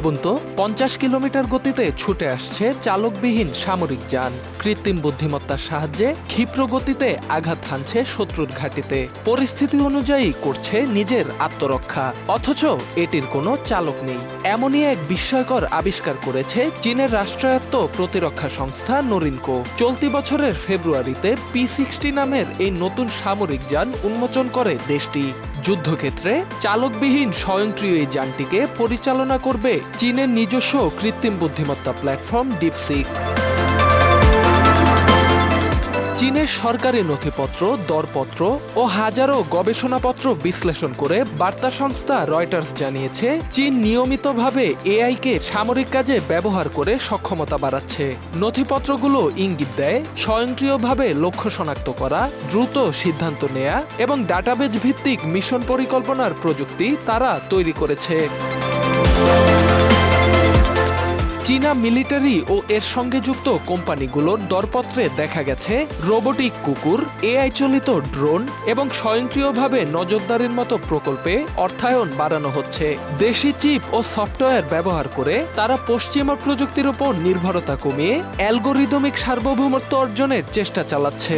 ভাবুন তো, পঞ্চাশ কিলোমিটার গতিতে ছুটে আসছে চালকবিহীন সামরিক যান। কৃত্রিম বুদ্ধিমত্তার সাহায্যে ক্ষিপ্র গতিতে আঘাত হানছে শত্রুর ঘাঁটিতে। পরিস্থিতি অনুযায়ী করছে নিজের আত্মরক্ষা। অথচ এটির কোনো চালক নেই। এমনই এক বিস্ময়কর আবিষ্কার করেছে চীনের রাষ্ট্রায়ত্ত প্রতিরক্ষা সংস্থা নরিনকো। চলতি বছরের ফেব্রুয়ারিতে পি সিক্সটি নামের এই নতুন সামরিক যান উন্মোচন করে দেশটি। যুদ্ধক্ষেত্রে চালকবিহীন স্বয়ংক্রিয় এই যানটিকে পরিচালনা করবে চীনের নিজস্ব কৃত্রিম বুদ্ধিমত্তা প্ল্যাটফর্ম ডিপসিক চীনের সরকারি নথিপত্র, দরপত্র ও হাজারো গবেষণাপত্র বিশ্লেষণ করে বার্তা সংস্থা রয়টার্স জানিয়েছে, চীন নিয়মিতভাবে এআইকে সামরিক কাজে ব্যবহার করে সক্ষমতা বাড়াচ্ছে। নথিপত্রগুলো ইঙ্গিত দেয়, স্বয়ংক্রিয়ভাবে লক্ষ্য শনাক্ত করা, দ্রুত সিদ্ধান্ত নেয়া এবং ডাটাবেজ ভিত্তিক মিশন পরিকল্পনার প্রযুক্তি তারা তৈরি করেছে। চীনা মিলিটারি ও এর সঙ্গে যুক্ত কোম্পানিগুলোর দরপত্রে দেখা গেছে রোবোটিক কুকুর, এআই চালিত ড্রোন এবং স্বয়ংক্রিয়ভাবে নজরদারির মতো প্রকল্পে অর্থায়ন বাড়ানো হচ্ছে। দেশি চিপ ও সফটওয়্যার ব্যবহার করে তারা পশ্চিমা প্রযুক্তির উপর নির্ভরতা কমিয়ে অ্যালগোরিদমিক সার্বভৌমত্ব অর্জনের চেষ্টা চালাচ্ছে।